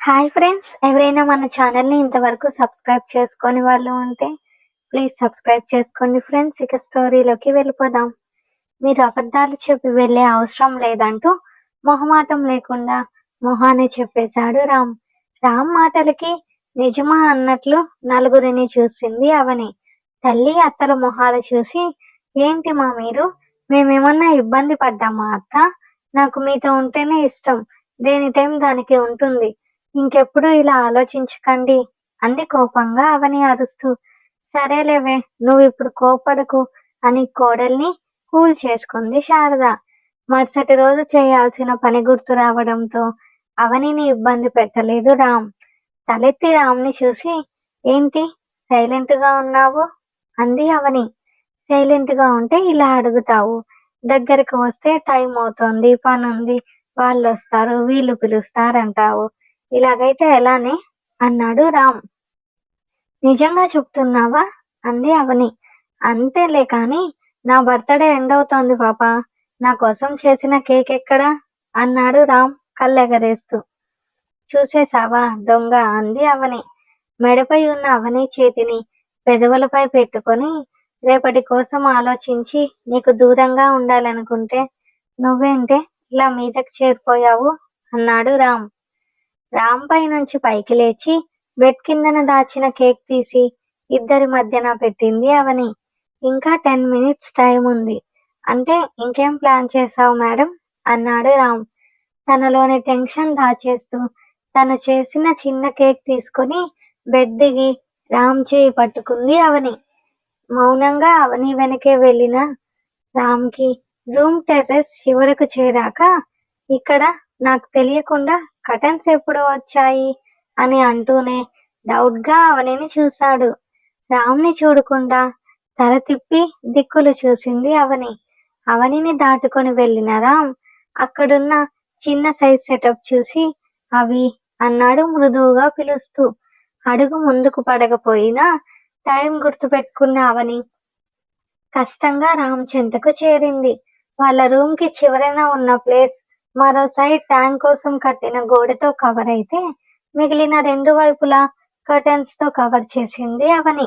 Hi friends ఎవరైనా మన ఛానల్ని ఇంతవరకు సబ్స్క్రైబ్ చేసుకొని వాళ్ళు ఉంటే ప్లీజ్ సబ్స్క్రైబ్ చేసుకోండి ఫ్రెండ్స్ ఇక స్టోరీలోకి వెళ్ళిపోదాం. మీరు అబద్ధాలు చెప్పి వెళ్ళే అవసరం లేదంటూ మొహమాటం లేకుండా మొహాన్ని చెప్పేశాడు రామ్. రామ్ మాటలకి నిజమా అన్నట్లు నలుగురిని చూసింది అవని. తల్లి అత్తల మొహాలు చూసి ఏంటి మా మీరు? మేమేమన్నా ఇబ్బంది పడ్డామా అత్త? నాకు మీతో ఉంటేనే ఇష్టం. దేని టైం దానికి ఉంటుంది. ఇంకెప్పుడు ఇలా ఆలోచించకండి. అంది కోపంగా అవని అరుస్తూ. సరేలేవే నువ్వు ఇప్పుడు కోపడకు అని కోడల్ని కూల్ చేసుకుంది శారద. మరుసటి రోజు చేయాల్సిన పని గుర్తు రావడంతో అవనిని ఇబ్బంది పెట్టలేదు రామ్. తలెత్తి రామ్ని చూసి ఏంటి సైలెంట్గా ఉన్నావు? అంది అవని. సైలెంట్గా ఉంటే ఇలా అడుగుతావు. దగ్గరకు వస్తే టైం అవుతుంది పని ఉంది వాళ్ళు వస్తారు వీళ్ళు పిలుస్తారంటావు. ఇలాగైతే ఎలానే? అన్నాడు రామ్. నిజంగా చెప్తున్నావా? అంది అవని. అంతేలే కాని నా బర్త్డే ఎండ్ అవుతోంది పాప. నా కోసం చేసిన కేక్ ఎక్కడా? అన్నాడు రామ్ కళ్ళెగరేస్తూ. చూసేసావా దొంగ? అంది అవని. మెడపై ఉన్న అవని చేతిని పెదవులపై పెట్టుకొని రేపటి కోసం ఆలోచించి నీకు దూరంగా ఉండాలనుకుంటే నువ్వేంటే ఇలా మీదకి చేరిపోయావు? అన్నాడు రామ్. రామ్ పై నుంచి పైకి లేచి బెడ్ కిందన దాచిన కేక్ తీసి ఇద్దరి మధ్యన పెట్టింది అవని. ఇంకా టెన్ మినిట్స్ టైం ఉంది. అంటే ఇంకేం ప్లాన్ చేసావు మేడం? అన్నాడు రామ్. తనలోని టెన్షన్ దాచేస్తూ తను చేసిన చిన్న కేక్ తీసుకుని బెడ్ దిగి రామ్ చేయి పట్టుకుంది అవని. మౌనంగా అవని వెనకే వెళ్ళిన రామ్కి రూమ్ టెర్రస్ చివరకు చేరాక ఇక్కడ నాకు తెలియకుండా కటన్స్ ఎప్పుడు వచ్చాయి అని అంటూనే డౌట్గా అవనిని చూశాడు. రామ్ని చూడకుండా తల తిప్పి దిక్కులు చూసింది అవని. అవనిని దాటుకొని వెళ్ళిన రామ్ అక్కడున్న చిన్న సైజ్ సెటప్ చూసి అవి అన్నాడు మృదువుగా పిలుస్తూ. అడుగు ముందుకు పడకపోయినా టైం గుర్తుపెట్టుకున్న అవని కష్టంగా రామ్ చెంతకు చేరింది. వాళ్ళ రూమ్కి చివరన ఉన్న ప్లేస్ మరో సైడ్ ట్యాంక్ కోసం కట్టిన గోడతో కవర్ అయితే మిగిలిన రెండు వైపులా కర్టన్స్తో కవర్ చేసింది అవని.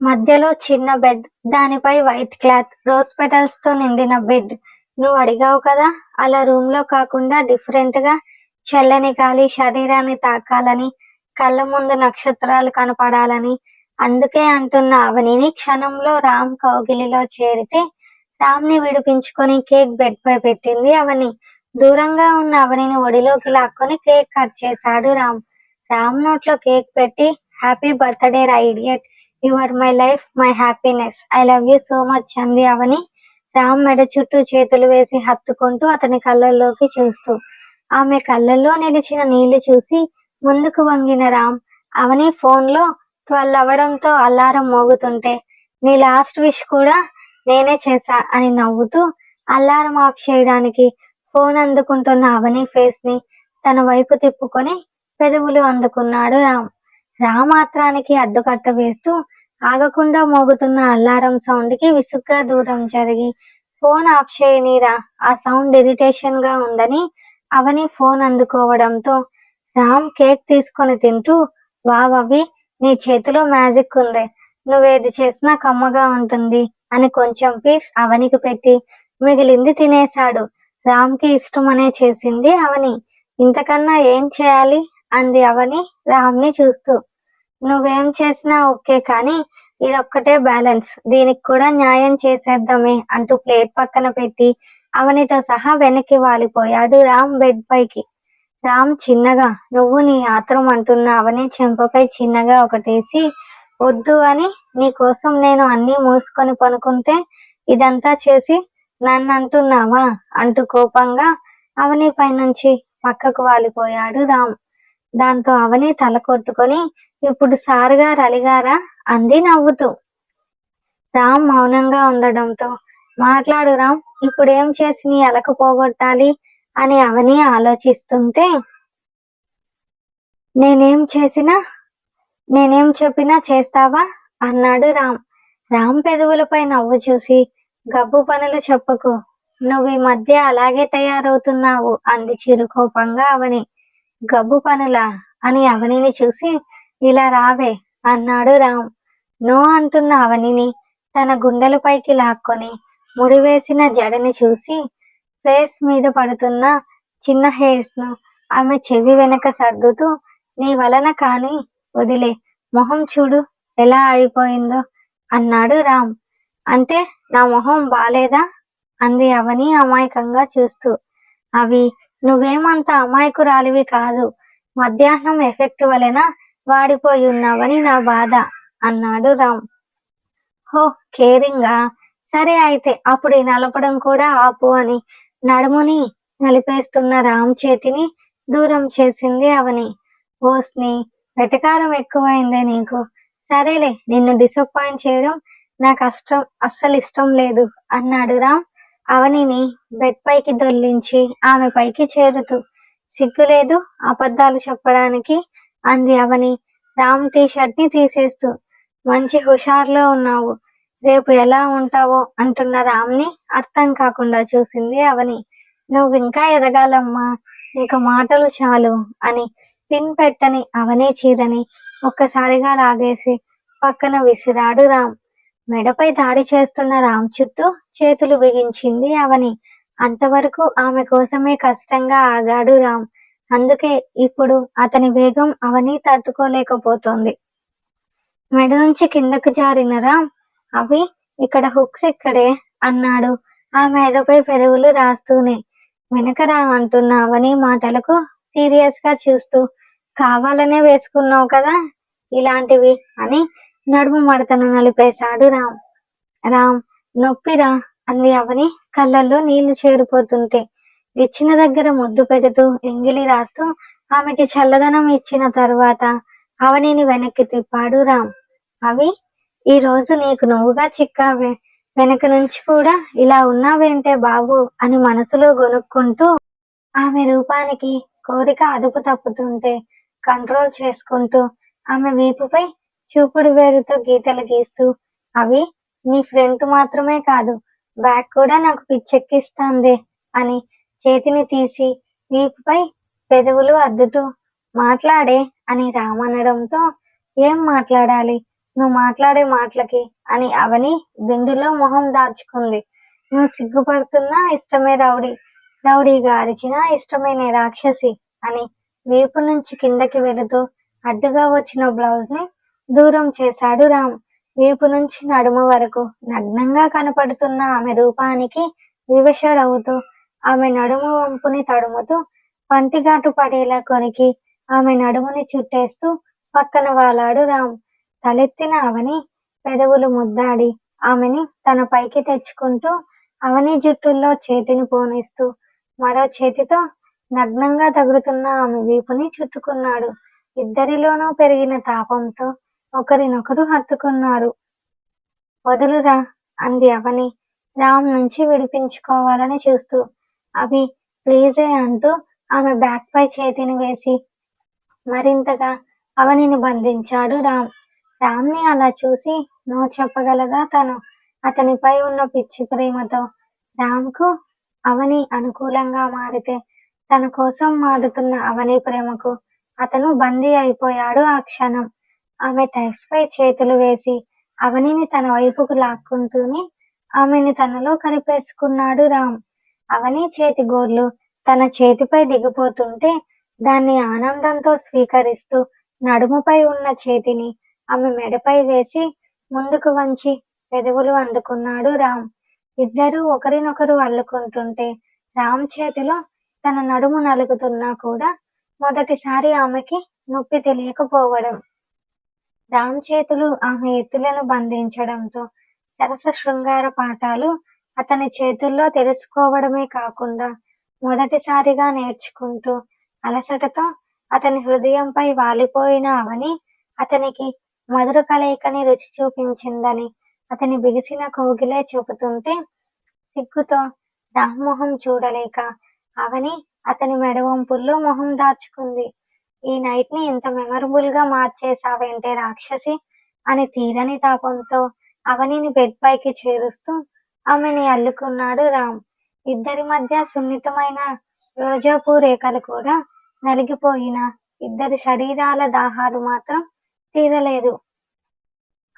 మధ్యలో చిన్న బెడ్ దానిపై వైట్ క్లాత్ రోజ్ పెటల్స్తో నిండిన బెడ్ నువ్వు అడిగావు కదా అలా రూమ్లో కాకుండా డిఫరెంట్గా చల్లని గాలి శరీరాన్ని తాకాలని కళ్ళ ముందు నక్షత్రాలు కనపడాలని అందుకే అంటున్న అవనిని క్షణంలో రామ్ కౌగిలిలో చేరితే రామ్ని విడిపించుకొని కేక్ బెడ్ పై పెట్టింది అవని. దూరంగా ఉన్న అవనిని ఒడిలోకి లాక్కొని కేక్ కట్ చేశాడు రామ్. రామ్ నోట్లో కేక్ పెట్టి హ్యాపీ బర్త్డే రా idiot. You are my life my happiness. I love you so much అంది అవని. రామ్ మెడ చుట్టూ చేతులు వేసి హత్తుకుంటూ అతని కళ్ళల్లోకి చూస్తూ. ఆమె కళ్ళల్లో నిలిచిన నీళ్ళు చూసి ముందుకు వంగిన రామ్. అవని ఫోన్లో ట్వెల్వ్ అవ్వడంతో అల్లారం మోగుతుంటే నీ లాస్ట్ విష్ కూడా నేనే చేశా అని నవ్వుతూ అల్లారం ఆఫ్ చేయడానికి ఫోన్ అందుకుంటున్న అవని ఫేస్ని తన వైపు తిప్పుకొని పెదవులు అందుకున్నాడు రామ్. రామ్ మాత్రానికి అడ్డుకట్ట వేస్తూ ఆగకుండా మోగుతున్న అల్లారం సౌండ్కి విసుగ్గా దూరం జరిగి ఫోన్ ఆఫ్ చేయనీరా ఆ సౌండ్ ఇరిటేషన్గా ఉందని అవని ఫోన్ అందుకోవడంతో రామ్ కేక్ తీసుకొని తింటూ వావవి నీ చేతిలో మ్యాజిక్ ఉంది. నువ్వేది చేసినా కమ్మగా ఉంటుంది అని కొంచెం పీస్ అవనికి పెట్టి మిగిలింది తినేశాడు. రామ్కి ఇష్టమనే చేసింది అవని. ఇంతకన్నా ఏం చేయాలి? అంది అవని రామ్ని చూస్తూ. నువ్వేం చేసినా ఓకే కానీ ఇదొక్కటే బ్యాలెన్స్. దీనికి కూడా న్యాయం చేసేద్దామే అంటూ ప్లేట్ పక్కన పెట్టి అవనితో సహా వెనక్కి వాలిపోయాడు రామ్ బెడ్ పైకి. రామ్ చిన్నగా నువ్వు నీ ఆత్రం అంటున్న అవని చెంపపై చిన్నగా ఒకటేసి వద్దు అని నీ కోసం నేను అన్ని మూసుకొని పనుకుంటే ఇదంతా చేసి నన్ను అంటున్నావా అంటూ కోపంగా అవని పైనుంచి పక్కకు వాలిపోయాడు రామ్. దాంతో అవని తల కొట్టుకొని ఇప్పుడు సారుగారు అలిగారా? అంది నవ్వుతూ. రామ్ మౌనంగా ఉండడంతో మాట్లాడు రామ్ ఇప్పుడు ఏం చేసి నీ అలక పోగొట్టాలి? అని అవని ఆలోచిస్తుంటే నేనేం చేసినా నేనేం చెప్పినా చేస్తావా? అన్నాడు రామ్. రామ్ పెదవులపై నవ్వు చూసి గబ్బు పనులు చెప్పకు. నువ్వు ఈ మధ్య అలాగే తయారవుతున్నావు. అంది చిరుకోపంగా అవని. గబ్బు పనులా? అని అవనిని చూసి ఇలా రావే అన్నాడు రామ్. నో అంటున్న అవనిని తన గుండెలపైకి లాక్కొని ముడివేసిన జడని చూసి ఫేస్ మీద పడుతున్న చిన్న హెయిర్స్ను ఆమె చెవి వెనక సర్దుతూ నీ వలన కాని వదిలే. మొహం చూడు ఎలా అయిపోయిందో అన్నాడు రామ్. అంటే నా మొహం బాలేదా? అంది అవని అమాయకంగా చూస్తూ. అవి నువ్వేమంత అమాయకురాలివి కాదు. మధ్యాహ్నం ఎఫెక్ట్ వలన వాడిపోయి ఉన్నావని నా బాధ అన్నాడు రామ్. హో కేరింగా. సరే అయితే అప్పుడు నలపడం కూడా ఆపు అని నడుముని నలిపేస్తున్న రామ్ చేతిని దూరం చేసింది అవని. ఓస్ని వెటకారం ఎక్కువైందే నీకు. సరేలే నిన్ను డిసప్పాయింట్ చేయడం నాకు అష్టం అస్సలు ఇష్టం లేదు. అన్నాడు రామ్ అవనిని బెడ్ పైకి దొల్లించి ఆమె పైకి చేరుతూ. సిగ్గులేదు అబద్ధాలు చెప్పడానికి అంది అవని. రామ్ టీ షర్ట్ని తీసేస్తూ. మంచి హుషారులో ఉన్నావు. రేపు ఎలా ఉంటావో అంటున్న రామ్ని అర్థం కాకుండా చూసింది అవని. నువ్వు ఇంకా ఎదగాలమ్మా. నీకు మాటలు చాలు అని పిన్ పెట్టని అవని చీరని ఒక్కసారిగా లాగేసి పక్కన విసిరాడు రామ్. మెడపై దాడి చేస్తున్న రామ్ చుట్టూ చేతులు బిగించింది అవని. అంతవరకు ఆమె కోసమే కష్టంగా ఆగాడు రామ్. అందుకే ఇప్పుడు అతని వేగం అవని తట్టుకోలేకపోతోంది. మెడ నుంచి కిందకు జారిన రామ్ అవి ఇక్కడ హుక్స్ ఇక్కడే అన్నాడు. ఆ మెదపై పెదవులు రాస్తూనే. వెనకరా అంటున్న అవని మాటలకు సీరియస్గా చూస్తూ కావాలనే వేసుకున్నావు కదా ఇలాంటివి అని నడుము మడతను నలిపేశాడు రామ్. రామ్ నొప్పిరా? అంది అవని కళ్ళల్లో నీళ్ళు చేరిపోతుంటే. ఇచ్చిన దగ్గర ముద్దు పెడుతూ ఎంగిలి రాస్తూ ఆమెకి చల్లదనం ఇచ్చిన తర్వాత అవనిని వెనక్కి తిప్పాడు రామ్. అవి ఈ రోజు నీకు నువ్వుగా చిక్కావే. వెనక నుంచి కూడా ఇలా ఉన్నావేంటే బాబు? అని మనసులో గొనుక్కుంటూ ఆమె రూపానికి కోరిక అదుపు తప్పుతుంటే కంట్రోల్ చేసుకుంటూ ఆమె వీపుపై చూపుడు వేరుతో గీతలు గీస్తూ అవి నీ ఫ్రంట్ మాత్రమే కాదు బ్యాక్ కూడా నాకు పిచ్చెక్కిస్తాందే అని చేతిని తీసి వీపుపై పెదవులు అద్దుతూ మాట్లాడే అని రామనడంతో ఏం మాట్లాడాలి? నువ్వు మాట్లాడే మాటలకి అని అవని దిండులో మొహం దాచుకుంది. నువ్వు సిగ్గుపడుతున్నా ఇష్టమే రౌడీ రౌడీగా అరిచినా ఇష్టమైన రాక్షసి అని వీపు నుంచి కిందకి వెళుతూ అడ్డుగా వచ్చిన బ్లౌజ్ని దూరం చేశాడు రామ్. వీపు నుంచి నడుము వరకు నగ్నంగా కనపడుతున్న ఆమె రూపానికి వివశడవుతూ ఆమె నడుము వంపుని తడుముతూ పంటిగాటు పడేలా కొరికి ఆమె నడుముని చుట్టేస్తూ పక్కన వాలాడు రామ్. తలెత్తిన అవని పెదవులు ముద్దాడి ఆమెని తన పైకి తెచ్చుకుంటూ అవని జుట్టుల్లో చేతిని పోనిస్తూ మరో చేతితో నగ్నంగా తగులుతున్న ఆమె వీపుని చుట్టుకున్నాడు. ఇద్దరిలోనూ పెరిగిన తాపంతో ఒకరినొకరు హత్తుకున్నారు. వదులురా అంది అవని. రామ్ నుంచి విడిపించుకోవాలని చూస్తూ. అవి ప్లీజే అంటూ ఆమె బ్యాక్ పై చేతిని వేసి మరింతగా అవనిని బంధించాడు రామ్. రామ్ని అలా చూసి నో చెప్పగలదా తను? అతనిపై ఉన్న పిచ్చి ప్రేమతో. రామ్కు అవని అనుకూలంగా మారితే తన కోసం మారుతున్న అవని ప్రేమకు అతను బందీ అయిపోయాడు ఆ క్షణం. ఆమె థైస్ చేతులు వేసి అవనిని తన వైపుకు లాక్కుంటూనే ఆమెను తనలో కలిపేసుకున్నాడు రామ్. అవని చేతి గోర్లు తన చేతిపై దిగిపోతుంటే దాన్ని ఆనందంతో స్వీకరిస్తూ నడుముపై ఉన్న చేతిని ఆమె మెడపై వేసి ముందుకు వంచి పెదవులు అందుకున్నాడు రామ్. ఇద్దరూ ఒకరినొకరు అల్లుకుంటుంటే రామ్ చేతిలో తన నడుము నలుగుతున్నా కూడా మొదటిసారి ఆమెకి నొప్పి తెలియకపోవడం. రామ్ చేతులు ఆమె ఎత్తులను బంధించడంతో సరస శృంగార పాఠాలు అతని చేతుల్లో తెలుసుకోవడమే కాకుండా మొదటిసారిగా నేర్చుకుంటూ అలసటతో అతని హృదయంపై వాలిపోయిన అవని అతనికి మధుర కలయికని రుచి చూపించిందని అతని బిగిసిన కోగిలే చూపుతుంటే సిగ్గుతో రామ్మోహం చూడలేక అవని అతని మెడవంపుల్లో మొహం దాచుకుంది. ఈ నైట్ని ఇంత మెమరబుల్గా మార్చేసావేంటే రాక్షసి? అని తీరని తాపంతో అవనిని బెడ్ పైకి చేరుస్తూ ఆమెని అల్లుకున్నాడు రామ్. ఇద్దరి మధ్య సున్నితమైన రోజాపూ రేఖలు కూడా నలిగిపోయిన ఇద్దరి శరీరాల దాహాలు మాత్రం తీరలేదు.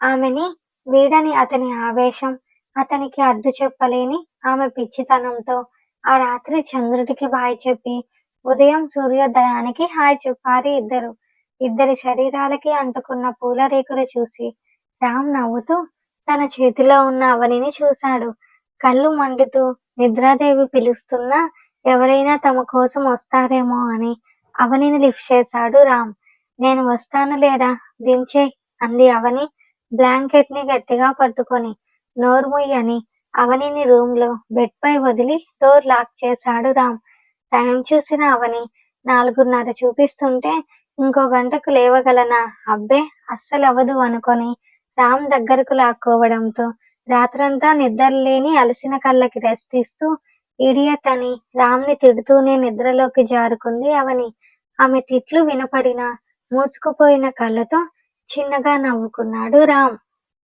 ఆమెని వీడని అతని ఆవేశం అతనికి అడ్డు చెప్పలేని ఆమె పిచ్చితనంతో ఆ రాత్రి చంద్రుడికి బాయ్ చెప్పి ఉదయం సూర్యోదయానికి హాయ్ చెప్పారు ఇద్దరు. ఇద్దరి శరీరాలకి అంటుకున్న పూల రేకులు చూసి రామ్ నవ్వుతూ తన చేతిలో ఉన్న అవనిని చూశాడు. కళ్ళు మండుతూ నిద్రాదేవి పిలుస్తున్నా ఎవరైనా తమ కోసం వస్తారేమో అని అవనిని లిఫ్ట్ చేశాడు రామ్. నేను వస్తాను లేరా? దించే అంది అవని బ్లాంకెట్ని గట్టిగా పట్టుకొని. నోరుముయ్యని అని అవనిని రూమ్లో బెడ్ పై వదిలి డోర్ లాక్ చేశాడు రామ్. టైం చూసిన అవని నాలుగున్నర చూపిస్తుంటే ఇంకో గంటకు లేవగలనా? అబ్బే అస్సలు అవ్వదు అనుకొని రామ్ దగ్గరకు లాక్కోవడంతో రాత్రంతా నిద్రలేని అలసిన కళ్ళకి రెస్ట్ ఇస్తూ ఇడియట్ అని రామ్ని తిడుతూనే నిద్రలోకి జారుకుంది అవని. ఆమె తిట్లు వినపడిన మూసుకుపోయిన కళ్ళతో చిన్నగా నవ్వుకున్నాడు రామ్.